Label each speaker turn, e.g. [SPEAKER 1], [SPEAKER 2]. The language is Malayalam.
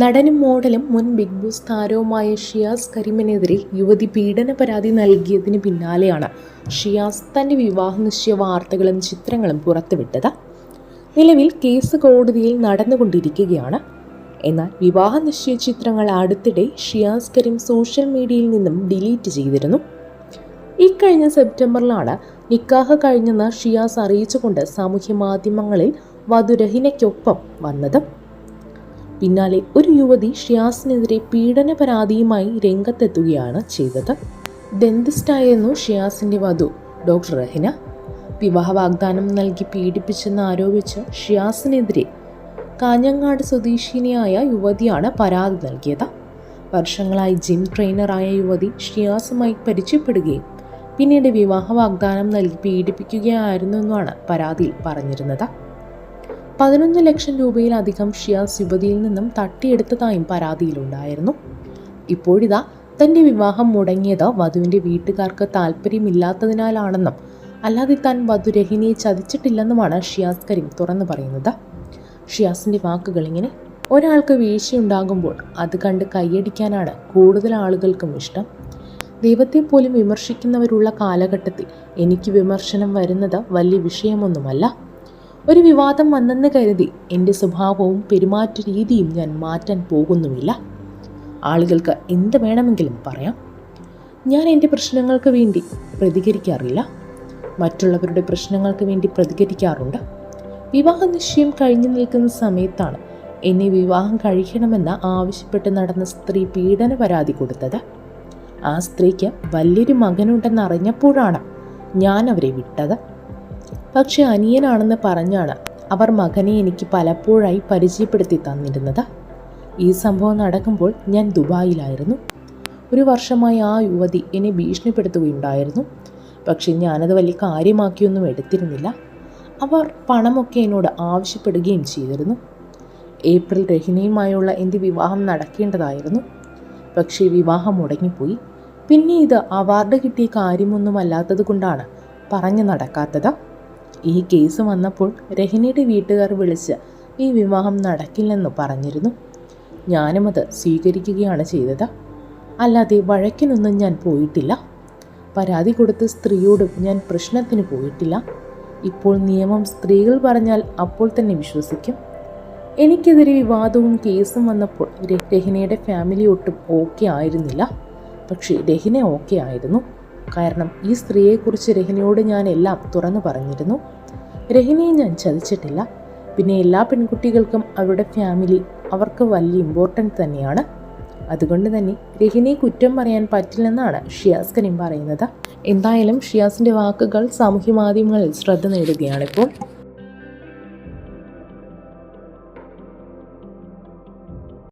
[SPEAKER 1] നടനും മോഡലും മുൻ ബിഗ് ബോസ് താരവുമായ ഷിയാസ് കരീമിനെതിരെ യുവതി പീഡന പരാതി നൽകിയതിന് പിന്നാലെയാണ് ഷിയാസ് തന്റെ വിവാഹ നിശ്ചയ വാർത്തകളും ചിത്രങ്ങളും പുറത്തുവിട്ടത്. നിലവിൽ കേസ് കോടതിയിൽ നടന്നുകൊണ്ടിരിക്കുകയാണ്. എന്നാൽ വിവാഹ നിശ്ചയ ചിത്രങ്ങൾ അടുത്തിടെ ഷിയാസ് കരീം സോഷ്യൽ മീഡിയയിൽ നിന്നും ഡിലീറ്റ് ചെയ്തിരുന്നു. ഇക്കഴിഞ്ഞ സെപ്റ്റംബറിലാണ് നിക്കാഹ് കഴിഞ്ഞെന്ന് ഷിയാസ് അറിയിച്ചുകൊണ്ട് സാമൂഹ്യ മാധ്യമങ്ങളിൽ വധുരഹിനയ്ക്കൊപ്പം വന്നത്. പിന്നാലെ ഒരു യുവതി ഷിയാസിനെതിരെ പീഡന പരാതിയുമായി രംഗത്തെത്തുകയാണ് ചെയ്തത്. ഡെന്റിസ്റ്റായിരുന്നു ഷിയാസിന്റെ വധു ഡോക്ടർ റഹിന. വിവാഹ വാഗ്ദാനം നൽകി പീഡിപ്പിച്ചെന്ന് ആരോപിച്ച് ഷിയാസിനെതിരെ കാഞ്ഞങ്ങാട് സ്വദേശിനിയായ യുവതിയാണ് പരാതി നൽകിയത്. വർഷങ്ങളായി ജിം ട്രെയിനറായ യുവതി ഷിയാസുമായി പരിചയപ്പെടുകയും പിന്നീട് വിവാഹ വാഗ്ദാനം നൽകി പീഡിപ്പിക്കുകയായിരുന്നു എന്നാണ് പരാതിയിൽ പറഞ്ഞിരുന്നത്. പതിനൊന്ന് ലക്ഷം രൂപയിലധികം ഷിയാസ് യുവതിയിൽ നിന്നും തട്ടിയെടുത്തതായും പരാതിയിലുണ്ടായിരുന്നു. ഇപ്പോഴിതാ തന്റെ വിവാഹം മുടങ്ങിയത് വധുവിന്റെ വീട്ടുകാർക്ക് താല്പര്യമില്ലാത്തതിനാലാണെന്നും അല്ലാതെ താൻ വധുരഹിനിയെ ചതിച്ചിട്ടില്ലെന്നുമാണ് ഷിയാസ് കരീം തുറന്നു പറയുന്നത്. ഷിയാസിന്റെ വാക്കുകൾ ഇങ്ങനെ ഒരാൾക്ക് വീഴ്ചയുണ്ടാകുമ്പോൾ അത് കണ്ട് കൈയടിക്കാനാണ് കൂടുതൽ ആളുകൾക്കും ഇഷ്ടം. ദൈവത്തെ പോലും വിമർശിക്കുന്നവരുള്ള കാലഘട്ടത്തിൽ എനിക്ക് വിമർശനം വരുന്നത് വലിയ വിഷയമൊന്നുമല്ല. ഒരു വിവാദം വന്നെന്ന് കരുതി എന്റെ സ്വഭാവവും പെരുമാറ്റ രീതിയും ഞാൻ മാറ്റാൻ പോകുന്നുമില്ല. ആളുകൾക്ക് എന്ത് വേണമെങ്കിലും പറയാം. ഞാൻ എന്റെ പ്രശ്നങ്ങൾക്ക് വേണ്ടി പ്രതികരിക്കാറില്ല. മറ്റുള്ളവരുടെ പ്രശ്നങ്ങൾക്ക് വേണ്ടി പ്രതികരിക്കാറുണ്ട്. വിവാഹ നിശ്ചയം കഴിഞ്ഞു നിൽക്കുന്ന സമയത്താണ് എന്നെ വിവാഹം കഴിക്കണമെന്ന് ആവശ്യപ്പെട്ട് നടന്ന സ്ത്രീ പീഡന പരാതി കൊടുത്തത്. ആ സ്ത്രീക്ക് വലിയൊരു മകനുണ്ടെന്ന് അറിഞ്ഞപ്പോഴാണ് ഞാൻ അവരെ വിട്ടത്. പക്ഷെ അനിയനാണെന്ന് പറഞ്ഞാണ് അവർ മകനെ എനിക്ക് പലപ്പോഴായി പരിചയപ്പെടുത്തി തന്നിരുന്നത്. ഈ സംഭവം നടക്കുമ്പോൾ ഞാൻ ദുബായിലായിരുന്നു. ഒരു വർഷമായി ആ യുവതി എന്നെ ഭീഷണിപ്പെടുത്തുകയുണ്ടായിരുന്നു. പക്ഷെ ഞാനത് വലിയ കാര്യമാക്കിയൊന്നും എടുത്തിരുന്നില്ല. അവർ പണമൊക്കെ എന്നോട് ആവശ്യപ്പെടുകയും ചെയ്തിരുന്നു. ഏപ്രിൽ രഹിനയുമായുള്ള എന്റെ വിവാഹം നടക്കേണ്ടതായിരുന്നു. പക്ഷേ വിവാഹം മുടങ്ങിപ്പോയി. പിന്നെ ഇത് അവാർഡ് കിട്ടിയ കാര്യമൊന്നുമല്ലാത്തത് കൊണ്ടാണ് പറഞ്ഞു നടക്കാത്തത്. ഈ കേസ് വന്നപ്പോൾ രഹിനയുടെ വീട്ടുകാർ വിളിച്ച് ഈ വിവാഹം നടക്കില്ലെന്ന് പറഞ്ഞിരുന്നു. ഞാനും അത് സ്വീകരിക്കുകയാണ് ചെയ്തത്. അല്ലാതെ വഴക്കിനൊന്നും ഞാൻ പോയിട്ടില്ല. പരാതി കൊടുത്ത സ്ത്രീയോടും ഞാൻ പ്രശ്നത്തിന് പോയിട്ടില്ല. ഇപ്പോൾ നിയമം സ്ത്രീകൾ പറഞ്ഞാൽ അപ്പോൾ തന്നെ വിശ്വസിക്കും. എനിക്കെതിരെ വിവാദവും കേസും വന്നപ്പോൾ രഹിനയുടെ ഫാമിലി ഒട്ടും ഓക്കെ ആയിരുന്നില്ല. പക്ഷേ രഹിന ഓക്കെ ആയിരുന്നു. കാരണം ഈ സ്ത്രീയെക്കുറിച്ച് രഹിനയോട് ഞാൻ എല്ലാം തുറന്നു പറഞ്ഞിരുന്നു. രഹിനയെ ഞാൻ ചതിച്ചിട്ടില്ല. പിന്നെ എല്ലാ പെൺകുട്ടികൾക്കും അവരുടെ ഫാമിലി അവർക്ക് വലിയ ഇമ്പോർട്ടന്റ് തന്നെയാണ്. അതുകൊണ്ട് തന്നെ രഹിനയെ കുറ്റം പറയാൻ പറ്റില്ലെന്നാണ് ഷിയാസ് കരീം പറയുന്നത്. എന്തായാലും ഷിയാസിന്റെ വാക്കുകൾ സാമൂഹ്യ മാധ്യമങ്ങളിൽ ശ്രദ്ധ നേടുകയാണിപ്പോൾ.